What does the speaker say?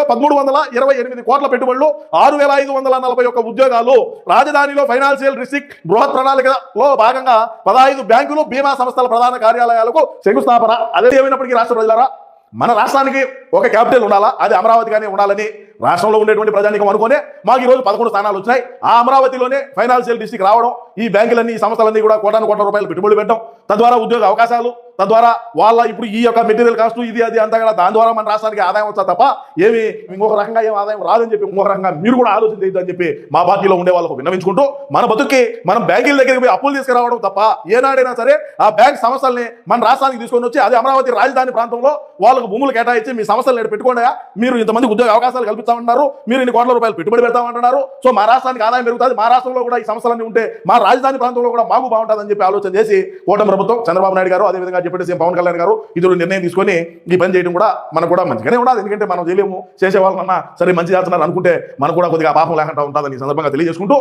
రాజధానిలో పదమూడు వందల ఇరవై ఎనిమిది కోట్ల పెట్టుబడులు ఆరు వేల ఐదు వందల నలభై ఒక్క ఉద్యోగాలు రాజధానిలో ఫైనాన్షియల్ డిస్ట్రిక్ట్ బృహత్ ప్రణాళికలో భాగంగా పదహైదు బ్యాంకులు బీమా సంస్థల ప్రధాన కార్యాలయాలకు శంకుస్థాపన. అదే ఏమైనప్పటికీ రాష్ట్ర ప్రజలారా మన రాష్ట్రానికి ఒక క్యాపిటల్ ఉండాలా? అది అమరావతిగానే ఉండాలని రాష్ట్రంలో ఉండేటువంటి ప్రజానికం అనుకునే మాకు ఈరోజు పదకొండు స్థానాలు వచ్చినాయి. ఆ అమరావతిలోనే ఫైనాన్షియల్ డిస్ట్రిక్ట్ రావడం ఈ బ్యాంకులన్నీ ఈ సంస్థలన్నీ కూడా కోటాను కోట్ల రూపాయలు పెట్టుబడులు పెట్టడం తద్వారా ఉద్యోగ అవకాశాలు తద్వారా వాళ్ళ ఇప్పుడు ఈ యొక్క మెటీరియల్ కాస్ట్ ఇది అది అంతా కూడా దాని ద్వారా మన రాష్ట్రానికి ఆదాయం వచ్చా తప్ప ఏమి ఇంకొక రకంగా ఏం ఆదాయం రాదని చెప్పి ఇంకొక రకంగా మీరు కూడా ఆలోచన చేయొద్దు అని చెప్పి మా పార్టీలో ఉండే వాళ్ళకు విన్నవించుకుంటూ మన బతుక్కి మనం బ్యాంకుల దగ్గరికి పోయి అప్పులు తీసుకురావడం తప్ప ఏనాడైనా సరే ఆ బ్యాంక్ సంస్థల్ని మన రాష్ట్రానికి తీసుకొని వచ్చి అదే అమరావతి రాజధాని ప్రాంతంలో వాళ్ళకు భూములు కేటాయించి మీ సమస్యలు నేడు పెట్టుకోండి మీరు ఇంతమందికి ఉద్యోగ అవకాశాలు కల్పిస్తామంటున్నారు మీరు ఇన్ని కోట్ల రూపాయలు పెట్టుబడి పెడతామంటున్నారు సో మా రాష్ట్రానికి ఆదాయం పెరుగుతుంది మా రాష్ట్రంలో కూడా ఈ సమస్యలన్నీ ఉంటే మా రాజధాని ప్రాంతంలో కూడా మాకు బాగుంటుందని చెప్పి ఆలోచన చేసి ఓటమి ప్రభుత్వం చంద్రబాబు నాయుడు గారు అదేవిధంగా డిప్యూటీ సీఎం పవన్ కళ్యాణ్ గారు ఇద్దరు నిర్ణయం తీసుకొని ఈ పని చేయడం కూడా మనకు కూడా మంచిగానే ఉండదు ఎందుకంటే మనం చేయలేము చేసేవాళ్ళన్నా సరే మంచి చేస్తున్నారు అనుకుంటే మనకు కూడా కొద్దిగా పాపం లేకుండా ఉంటుందని సందర్భంగా తెలియజేసుకుంటూ